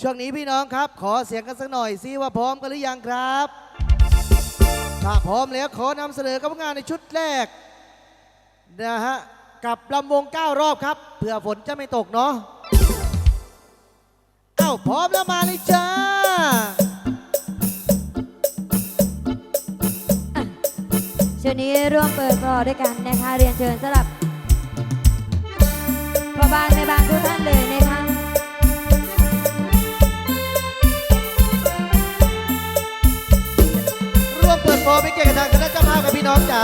ช่วงนี้พี่น้องครับ ขอเสียงกันสักหน่อยซิว่าพร้อมกันหรือยังครับ ถ้าพร้อมแล้วขอนำเสนอกับงานในชุดแรกนะฮะกับลำวง 9 รอบครับเผื่อฝนจะไม่ตกเนาะเอ้าพร้อมแล้วมาเลยจ้าช่วงนี้ร่วมเปิดบอด้วยกันนะคะ เรียนเชิญสำหรับพ่อบ้านแม่บ้านทุกท่านเลยนะคะ โฟไม่เก่งกับทางคณะเจ้าภาพกับพี่น้องจ๋า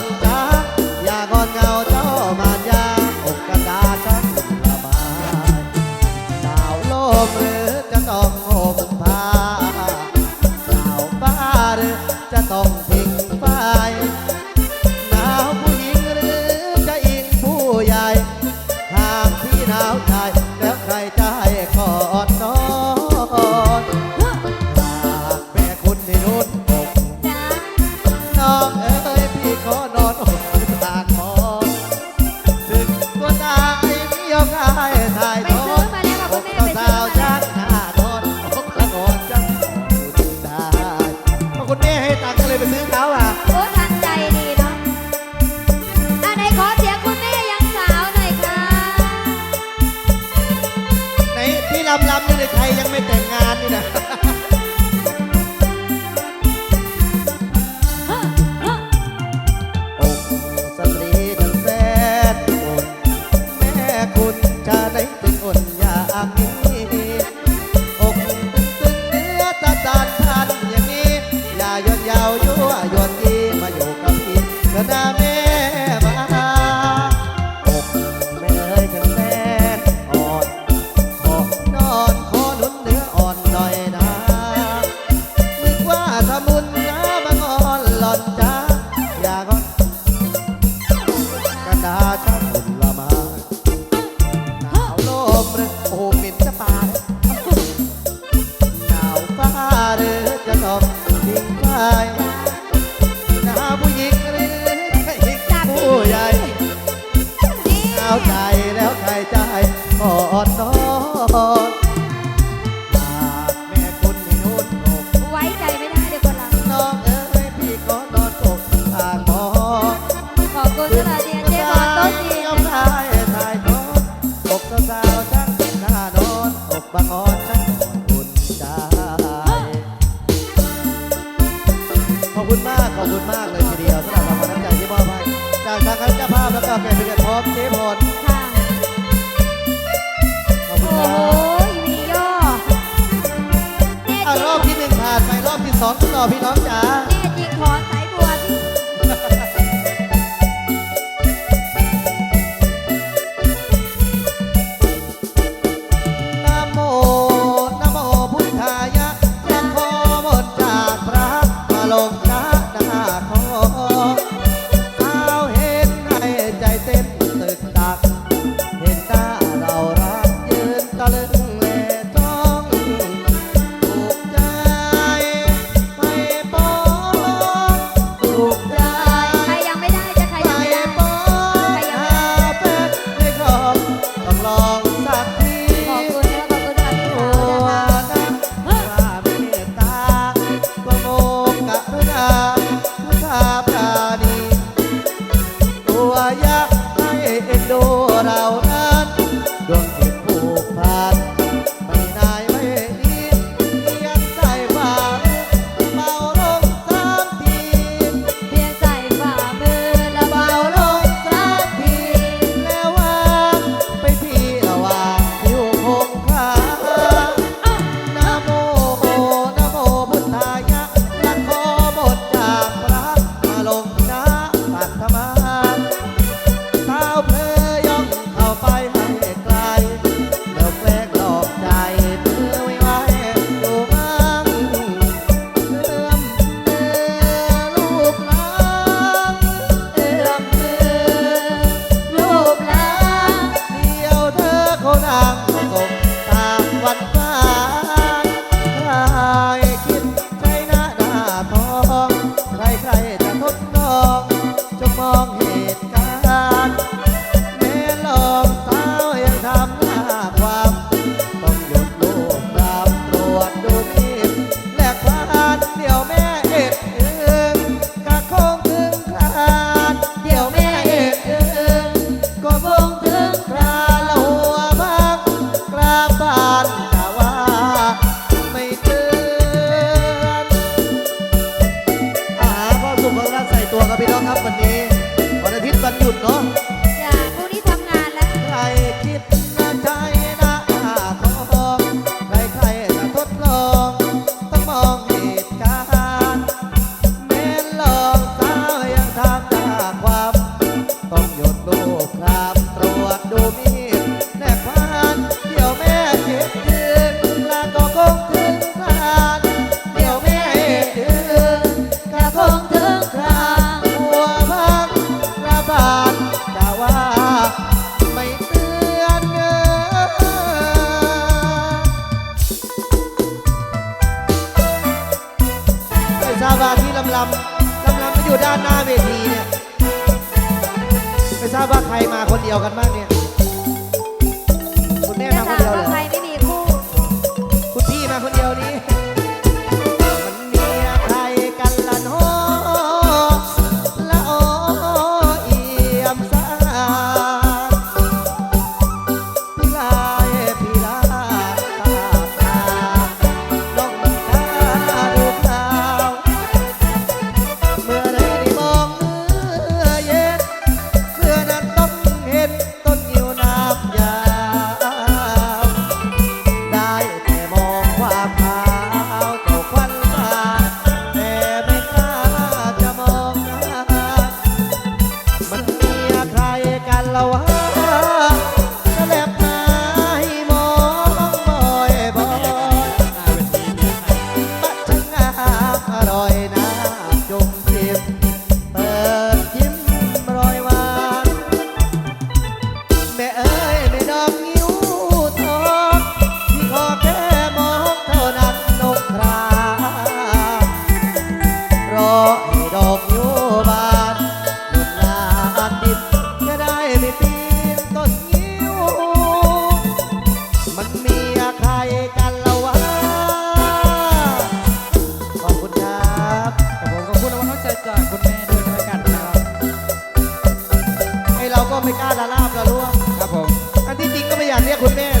cantar. high as high. สองต่อพี่น้องจ๋า ตัวครับพี่น้องครับวันนี้วันอาทิตย์วันหยุดเนาะ เดียวกันบ้างเนี่ย Romero.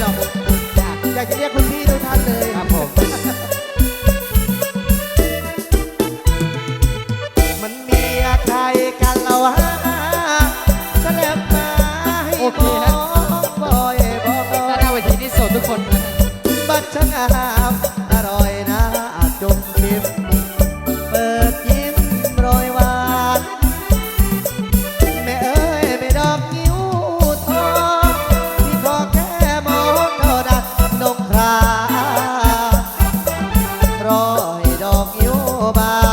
bye.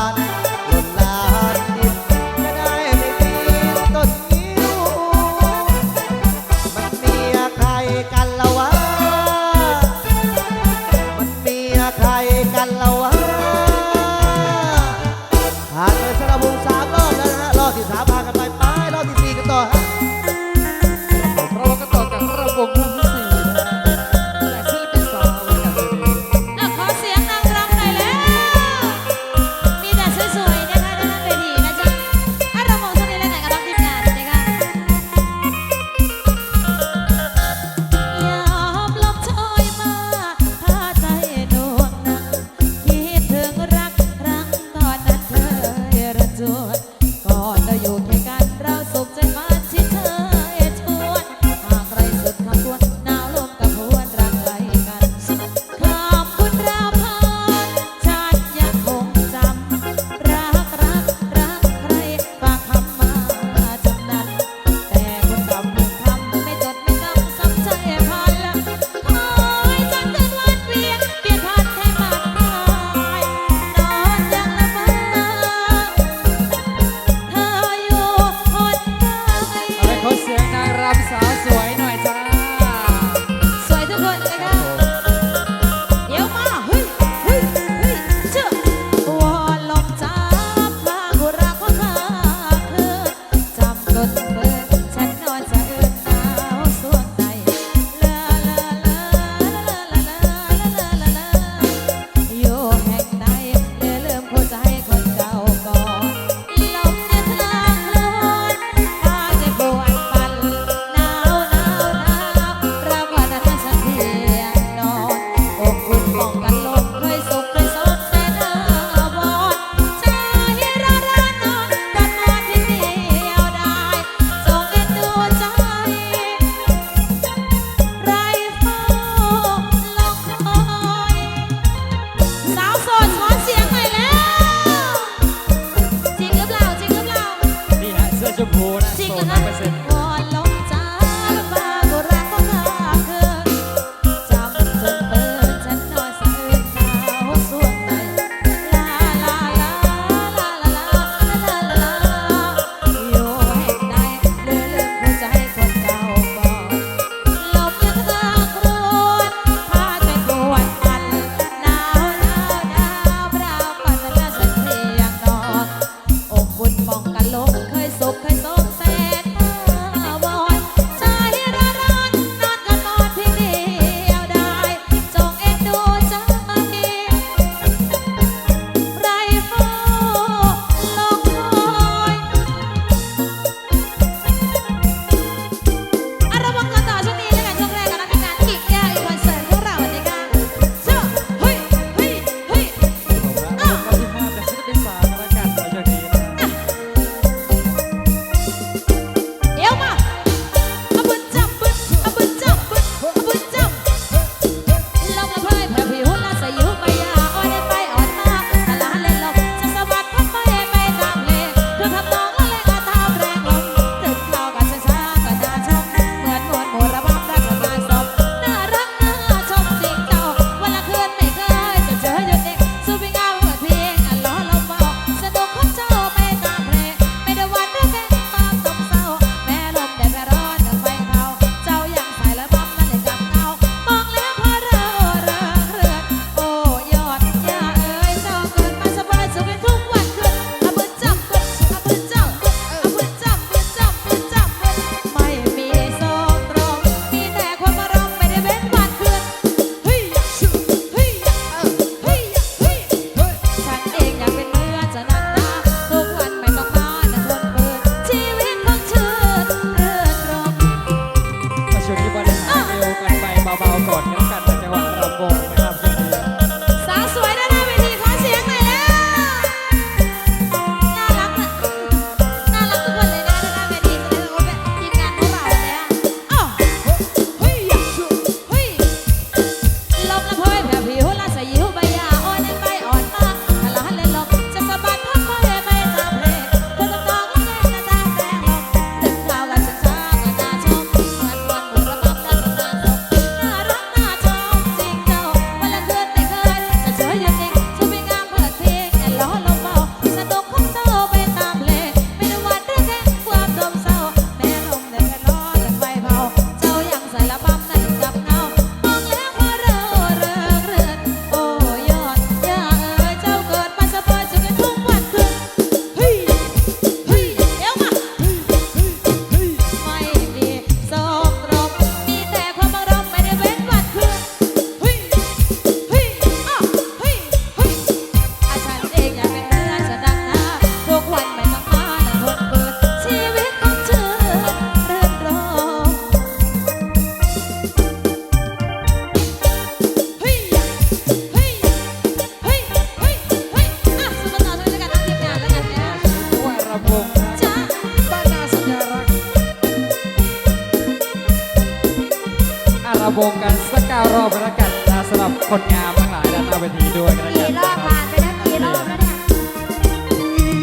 กันสักเก้ารอบกันล้กันนะสำหรับคนงามทั้งหลายด้านหน้าเวทีด้วยกันแล้วกี่กันรอนไปแล้วกี่รอบแล้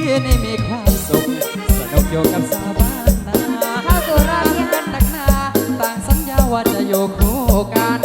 นี่นี่มีความสุขสนุกอยู่กับสาวบ้านนาเข้าสู่รอบที่ยงกหนักหนาต่างสัญญาว่าจะอยู่คู่กัน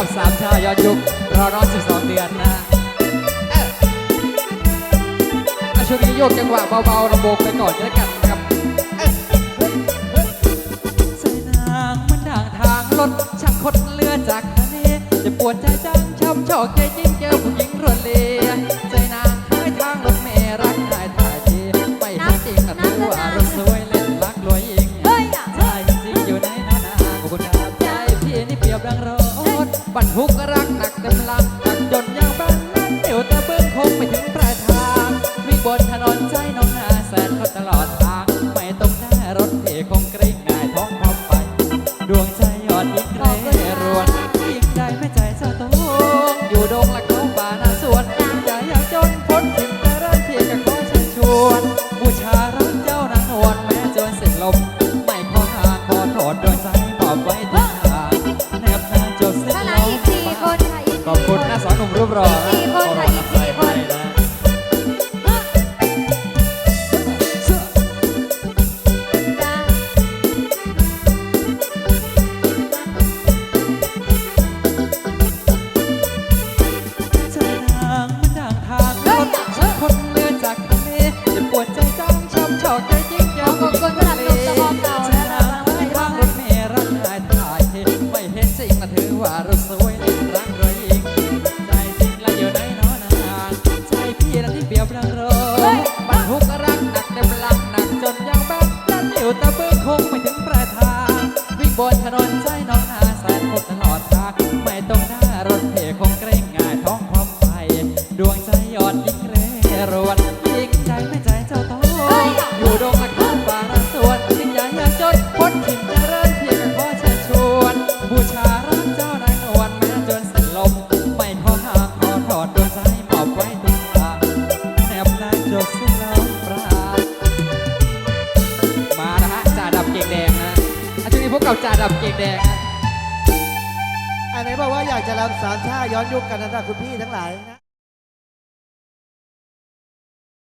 ับสามชายอดยุครอรอสิบสองเดือนนะอาช่วงนี้โยกจังหวะเบาๆระบบไปก่อนแล้วกันครับใส่นางมันด่างทางรถช่างคดเลือจากทะเลจะปวดใจจังช้ำชอกใจ